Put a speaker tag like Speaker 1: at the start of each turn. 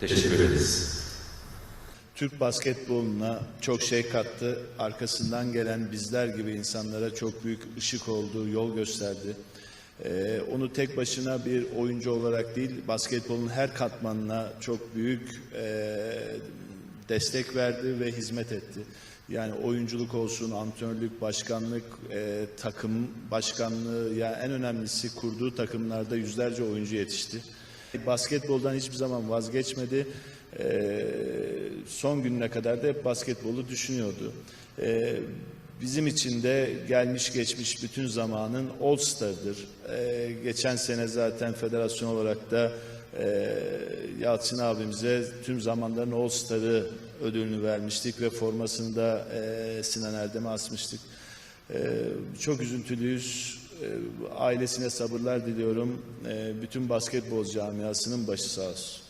Speaker 1: Teşekkür ederiz.
Speaker 2: Türk basketboluna çok şey kattı. Arkasından gelen bizler gibi insanlara çok büyük ışık oldu, yol gösterdi. Ee, onu tek başına bir oyuncu olarak değil, basketbolun her katmanına çok büyük e, destek verdi ve hizmet etti. Yani oyunculuk olsun, antrenörlük, başkanlık, e, takım başkanlığı, ya en önemlisi kurduğu takımlarda yüzlerce oyuncu yetişti. Basketboldan hiçbir zaman vazgeçmedi. Ee, son gününe kadar da hep basketbolu düşünüyordu. Ee, bizim için de gelmiş geçmiş bütün zamanın All Star'dır. Ee, geçen sene zaten federasyon olarak da e, Yalçın abimize tüm zamanların All Star'ı ödülünü vermiştik ve formasını da e, Sinan Erdem'e asmıştık. Ee, çok üzüntülüyüz. Ee, ailesine sabırlar diliyorum. Ee, bütün basketbol camiasının başı sağ olsun.